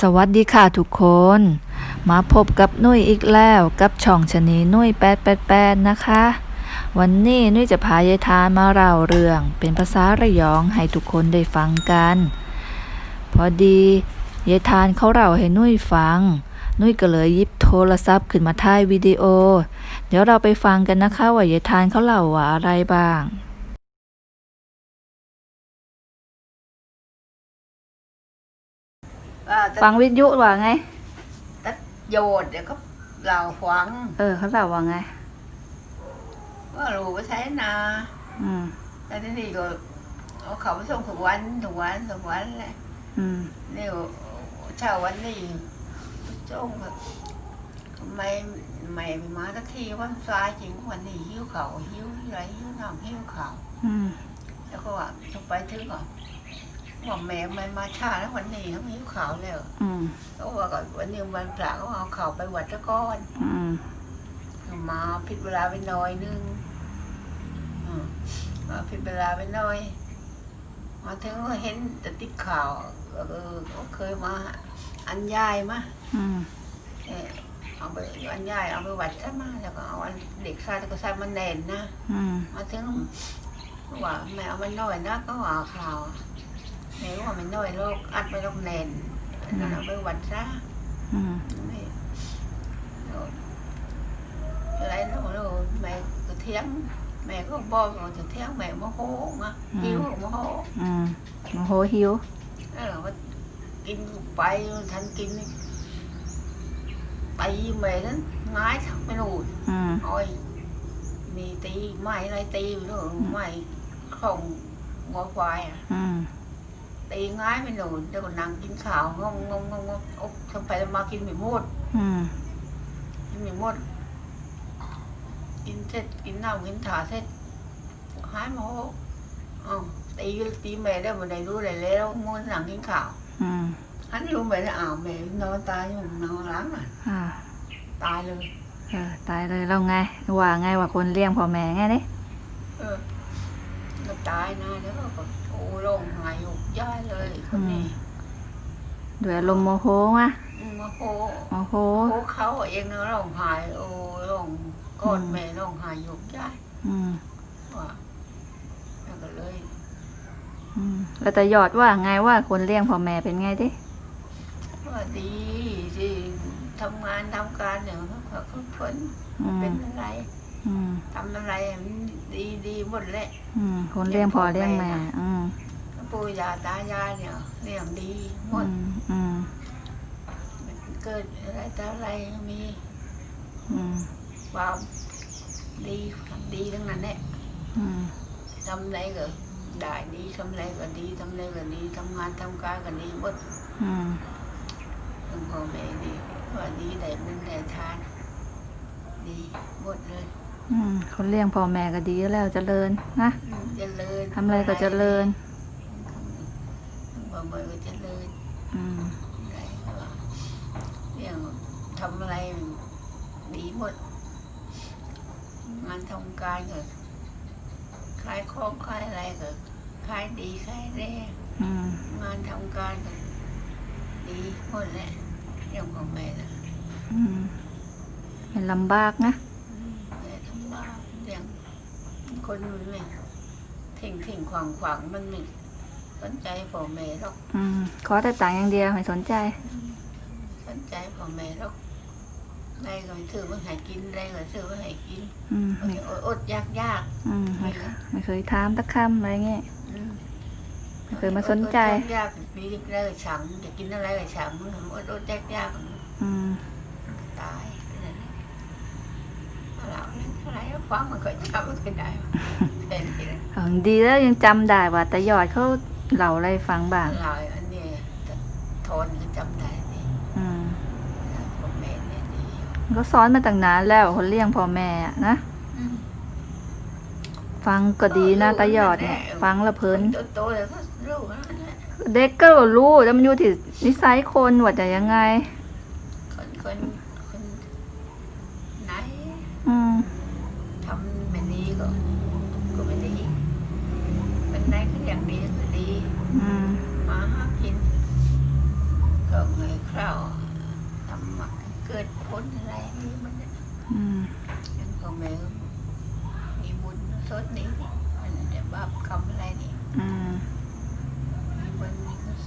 สวัสดีค่ะทุกคน มาพบกับนุ้ยอีกแล้วกับช่องชะนีนุ้ย888นะคะ วันนี้นุ้ยจะพายายทานมาเล่าเรื่อง เป็นภาษาระยองให้ทุกคนได้ฟังกัน พอดียายทานเขาเล่าให้นุ้ยฟัง นุ้ยก็เลยยิบโทรศัพท์ขึ้นมาถ่ายวิดีโอ เดี๋ยวเราไปฟังกันนะคะว่ายายทานเขาเล่าว่าอะไรบ้าง ว่าแต่ฟังวิทยุว่าไง ตัดโยดเดี๋ยวก็เราฟัง เออเขาเล่าว่าไง ว่ารู้ว่าใช้นาอืมแต่ที่นี่ก็เอาเขาไปส่งทุกวันทุกวันทุกวันเลยอืม นี่เช้าวันนี้ส่งก็ทำไมไม่มาสักทีวันซ้ายจริงวันนี้หิ้วเขาหิ้วอะไรหิ้วน้ำหิ้วเขาอืม แล้วก็ว่าต้องไปถึงก่อน ว่าแม่ไม่มาช้าแล้ววันนี้เขาหิ้วเขาแล้วอืมก็ว่าก่อนวันนี้วันพระก็เอาเขาไปวัดตะก้อนอืมมาผิดเวลาไปหน่อยนึงอืมมาผิดเวลาไปหน่อย มาถึงก็เห็นแต่ติดข่าวเออเขาเคยมา อันยายมาอืมเออเอาไปอันยายเอาไปวัดซะมาแล้วก็เอาอันเด็กชายตะก็ใส่มันแน่นนะอืมมาถึงว่าแม่เอามันน้อยนะก็ว่าข่าว แม่ว่ามันน้อยโรคอัดไปโรคแน่นนั่นเอาไปวัดซะอืมนี่อะไรนะโอ้แม่ก็เที่ยงแม่ก็บอกว่าจะเที่ยงแม่โมโหมาหิวโมโหอืมโมโหหิวเออว่ากินไปทันกินนี่ตีแม่นั้นง่ายทักไม่รู้อืมโอ้ยมีตีไม้อะไรตีอยู่ด้วยไม้ของงอควายอะอืม ตีง่ายไม่รู้เดี๋ยวก็นั่งกินข้าวงงงงงงงอ้ทำไปมากินไม่มดอืมกินไม่มด กินเสร็จกินน้ำกินถาเสร็จหายโมโหอ้าวตีตีแม่ได้บ่ได้รู้ได้แล้วมัวหนังกินข้าวอืมหันรู้แม่ได้อ้าวแม่นอนตายอยู่นอนหลังอะอ่าตายเลยเออตายเลยเราไงว่าไงว่าคนเลี้ยงพ่อแม่ไงนี่เออตายนะแล้วก็ โอ้ร้องไห้อยู่ย่ายเลยคนนี้ด้วยอารมณ์โมโหวะอืมโมโหโมโหโอ้เขาเองนะร้องไห้โอ้ร้องกอดแม่ร้องไห้อยู่ย่ายอืมว่าแล้วก็เลยอืมแล้วแต่ยอดว่าไงว่าคนเลี้ยงพ่อแม่เป็นไงดิว่าดีสิทำงานทำการเนี่ยเขาเขาผลอืมเป็นอะไรอืม ทำอะไรมันดีดีหมดแหละอืมคนเลี้ยงพ่อเลี้ยงแม่อืมปู่ย่าตายายเนี่ยเลี้ยงดีหมอืดมอืมเกิดอะไรแต่อะไรมีอืมความดีดีทั้งนั้นแหละอืมทำอะไรก็ได้ดีทำอะไรก็ดีทำอะไรก็ดีทำงานทำการก็ดีหมดอืมทั้งพ่อแม่ดีว่าดีได้บุญได้ทาน ดีหมดเลยอืม คนเลี้ยงพ่อแม่ก็ดีแล้วเจริญนะอืมเจริญทำอะไรก็เจริญบ่บ่ก็เจริญอืมได้ว่าเรื่องทำอะไรดีหมด งานทำการก็ขายของขายอะไรก็ขายดีขายแร่อืมงานทำการก็ดีหมดแหละเรื่องของแม่นะอืมเป็นลำบากนะ แม่ทำบ้านเรื่อง คนมันไม่ทิ้งทิ้งขวางขวางมันไม่สนใจพ่อแม่หรอกอืมขอแต่ตังค์อย่างเดียวไม่สนใจ สนใจพ่อแม่หรอกได้ก็ซื้อมาให้กินได้ก็ซื้อมาให้กินอืมอไม่ดอดยากยากอืมไม่เคยไม่เคยถามตะคำอะไรเงี้ยอืมไม่เคยมาสนใจอดยากมีอะไรก็ฉังจะกินอะไรก็ฉังมันอดอดยากยากอืมตายนั่นแหละ เราอะไรฟังมันก็จำไม่ได้เห็นไหมของดีแล้วยังจำได้ว่าแต่ยอดเขาเล่าอะไรฟังบ้างเราอันนี้ทนก็จำได้นี่อืมพ่อแม่เนี่ยดีก็สอนมาตั้งนานแล้วคนเลี้ยงพ่อแม่อะนะอืม ฟังก็ดีนะตายอดเนี่ยฟังและเพลิน โตๆแล้วก็รู้แล้วนะเด็กก็รู้แต่มันอยู่ที่นิสัยคนว่าจะยังไง คนคนคนไหน อืม ทำแบบนี้ก็ก็ไม่ดีเป็นไหนก็อย่างดีก็ดี อืม มาหากินก็ไม่ใคร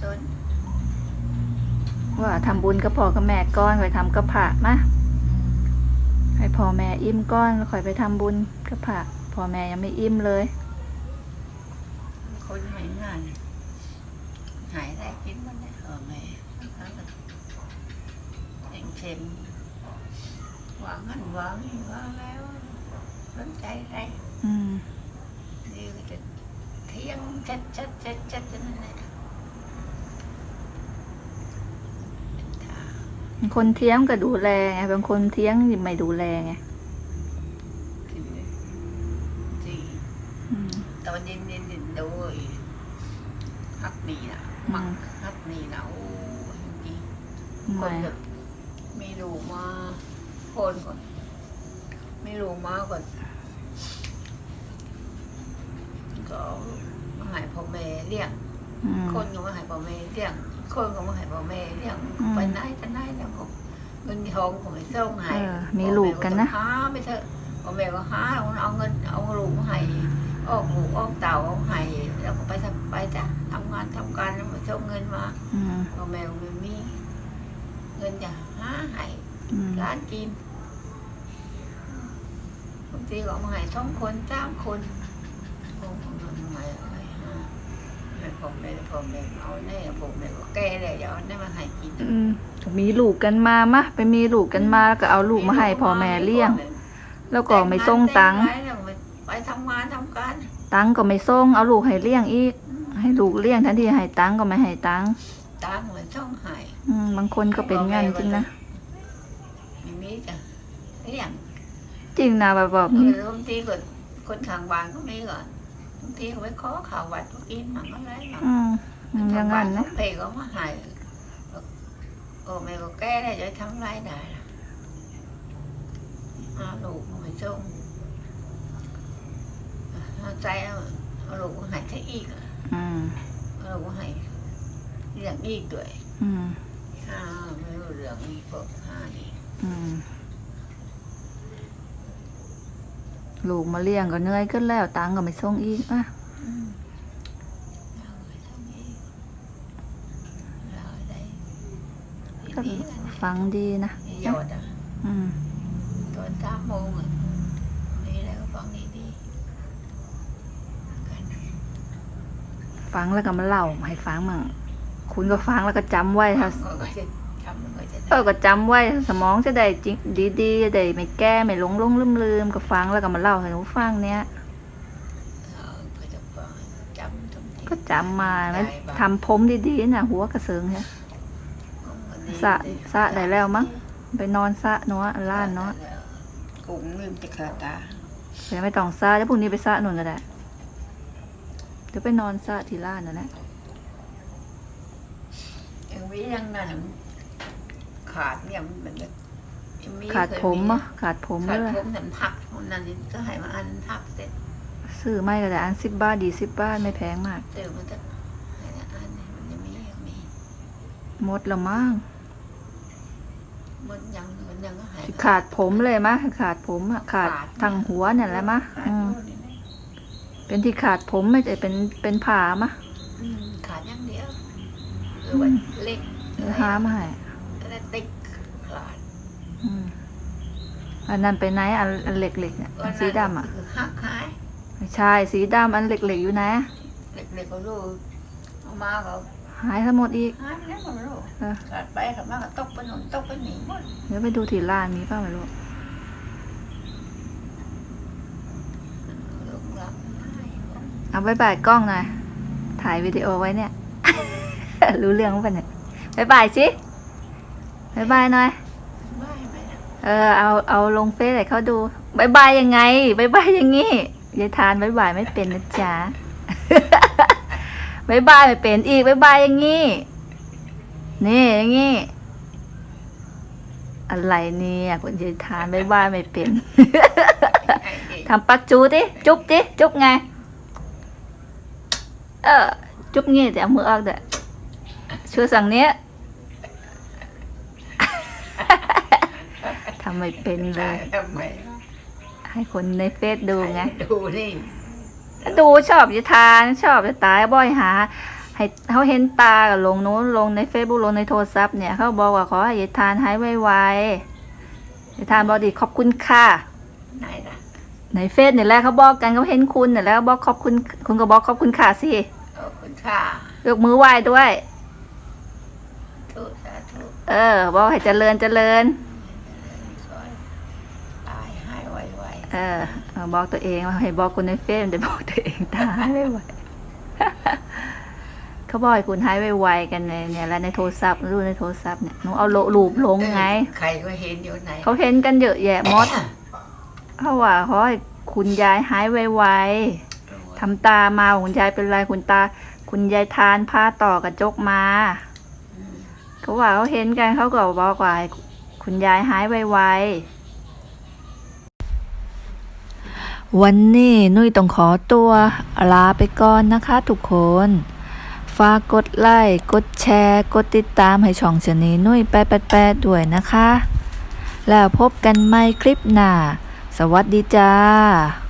สน ว่า ทำบุญกับพ่อกับแม่ก้อนค่อยทำกับพระมาให้พ่อแม่อิ่มก้อนแล้วค่อยไปทำบุญกับพระพ่อแม่ยังไม่อิ่มเลย คนหายงาน หายได้กินมันได้เออแม่เองเข็มวางหันวางนี่วางแล้วสนใจได้อืมนี่ก็จะเที่ยงชัดชัดชัดชัดนั่นแหละเป็นทาง คนเที่ยงก็ดูแลไงบางคนเที่ยงไม่ดูแลไงคือที่อืมตอนเย็นเย็นเย็นโดยฮักนี่นะมักฮักนี่นะโอ้จริงๆคนแบบมีลูกมาคนก่อนมีลูกมาก่อนก็เอามาใหายพ่อแม่เลี้ยงอืมคนก็มาใหายพ่อแม่เลี้ยง คนก็มาใหายพ่อแม่เลี้ยงอืม ไปไหนไปไหนแล้วก็เงินทองก็ไม่ส่งให้เออมีลูกกันนะ พ่อแม่ก็ต้องหาไปเถอะพ่อแม่ก็หาเอาเอาเงินเอาลูกมาให้ออกลูกออกเต่าเอาให้แล้วก็ไปทำไปจ้ะทำงานทำการแล้วมาส่งเงินมาอืมพ่อแม่ก็ไม่มีเงินจะหาให้ อืมร้านกินบางทีก็เอามาให้สองคนสามคนโอ้โหมันทำไมอะไรฮะ แม่ผมแม่ผมแม่เอาแน่ผมแม่ก็แก่เลยเดี๋ยวเอาแน่มาให้กินอืมมีลูกกันมามะไปมีลูกกันมาแล้วก็เอาลูกมาให้พ่อแม่เลี้ยง แล้วก็ไม่ส่งตังค์แต่แล้วไปทำงานทำการตังค์ก็ไม่ส่งเอาลูกให้เลี้ยงอีก ให้ลูกเลี้ยงแทนที่ให้ตังค์ก็ไม่ให้ตังค์ตังค์มันช่องให้อืมบางคนก็เป็นงั้นจริงนะไม่มีจ้ะเลี้ยงจริงนะแบบแบบเออบางทีก็คนทางบ้านก็มีก่อนบาง ทีเขาไปขอข่าววัดก็กินหมังอะไรหมังอืมอืมอย่างนั้นนะเพลก็มาใหายโอ้แม่ก็แก้ได้จะทำไรได้ล่ะเอาลูกมาส่งเอาใจเอาเอาลูกมาใหายใช้อีกอะอืมเอาลูกมาใหายเรื่องอีกด้วยอืมห้าไม่รู้เรื่องอีกพวกห้านี่อืม ลูกมาเลี้ยงก็เหนื่อยขึ้นแล้วตังค์ก็ไม่ส่งอีกอะอืมเอาไปทำอีกเราได้ก็ดีๆกันนะฟังดีนะยอดอะอืมตอนสามโมงอะนี่แล้วก็ฟังดีๆกันฟังแล้วก็มาเล่าให้ฟังมั่งคุณก็ฟังแล้วก็จำไว้ถ้าก็จะทำมันก็จะ เออก็จำไว้สมองจะได้จริงดีๆจะได้ไม่แก้ไม่หลงหลงลืมลืมๆก็ฟังแล้วก็มาเล่าให้หนูฟังเนี้ยเออก็จะฟังจำทุกทีก็จำมาไหมทำผมดีๆนะหัวกระเซิงเนี่ยสระสระได้แล้วมั้งไปนอนซะเนาะล้านเนาะกุ้งลืมจะขาดตาเดี๋ยวไม่ต้องซะเดี๋ยวพรุ่งนี้ไปซะนู่นก็ได้เดี๋ยวไปนอนซะที่ล้านนั่นแหละยังมียังนั่น ขาดเนี่ยมันเป็นแบบยังมีขาดผมอะขาดผมขาดเลยผมแต่ทักคนนั้นนี่ก็ให้มาอันทักเสร็จซื้อไม่ก็ได้อันสิบบาทดีสิบบาทไม่แพงมากเติมมันจะให้ละอันนี่มันยังมียังมีหมดและมั้งมันยังมันยังก็หายขาดผมเลยมะขาดผมอะขาดทางหัวเนี่ยแหละมะขาดอืมโน่นนี่นะเป็นที่ขาดผมไม่ใช่เป็นเป็นผ่ามะอืมขาดอย่างเดียวหรือว่าเล็กเดี๋ยวหามาให้ อะไรติ๊กขาด อืม อันนั้นไปไหนอันอันเหล็กๆเนี่ยอันสีดำอะคือหักหายไม่ใช่สีดำอันเหล็กๆอยู่ไหนเล็กๆก็รู้เอามาก็หายทั้งหมดอีก หายไปแล้วก็ไม่รู้เออขาดไปขาดมาก็ตกไปหนุนตกไปหนีหมดเดี๋ยวไปดูที่ร้านมีเปล่าไม่รู้ลูกหลับหายเอาไปบ่ายกล้องหน่อยถ่ายวิดีโอไว้เนี่ย รู้เรื่องป่ะเนี่ยบายบายสิบายบายหน่อยไม่ไม่นะ เออเอาเอาลงเฟซให้เขาดูบายบายยังไงบายบายอย่างงี้ยายทานบายบายไม่เป็นนะจ๊ะบายบายไม่เป็นอีกบายบายอย่างงี้นี่อย่างงี้อะไรเนี่ยคุณยายทานบายบายไม่เป็นทำปักจูดิจุ๊บดิจุ๊บไง เออจุ๊บงี้แต่เอามือออกเด้อช่วยสั่งเนี้ย ทำไม่เป็นเลยทำไมให้คนในเฟซดูไง ดูนี่ดูชอบจะทานชอบจะตายบ่อยหา ให้เขาเห็นตากับลงนู้นลงในเฟซบุ๊กลงในโทรศัพท์เนี่ยเขาบอกว่าขอให้ยายทานหายไวๆยายทานบอกดีขอบคุณค่ะ ไหนล่ะในเฟซเนี่ยแหละเขาบอกกันเขาเห็นคุณเนี่ยแหล้วบอกขอบคุณคุณก็บอกขอบคุณค่ะสิขอบคุณค่ะยกมือไหว้ด้วย ทุสาธุเออ บอกให้เจริญเจริญ ขอให้ตายหายไว เออบอกตัวเองว่าให้บอกคุณในเฟซเดี๋ยวบอกตัวเองตาหายไหวเขาบอกให้คุณหายไวๆกันเลยเนี่ยแล้วในโทรศัพท์รูในโทรศัพท์เนี่ยหนูเอาโลรูปลงไง ใครก็เห็นอยู่ไหน เขาเห็นกันเยอะแยะมดเขาว่าเขอให้คุณยายหายไวๆทำตามาคุณยายเป็นไรคุณตา คุณยายทานผ้าต่อกระจกมา เขาว่าเขาเห็นกันเขาก็บอกว่าคุณยายหายไวๆ วันนี้นุ้ยต้องขอตัวลาไปก่อนนะคะทุกคน ฝากกดไลค์ กดแชร์ กดติดตามให้ช่องชนีนุ้ยแปดแปดด้วยนะคะ แล้วพบกันใหม่คลิปหน้า สวัสดีจ้า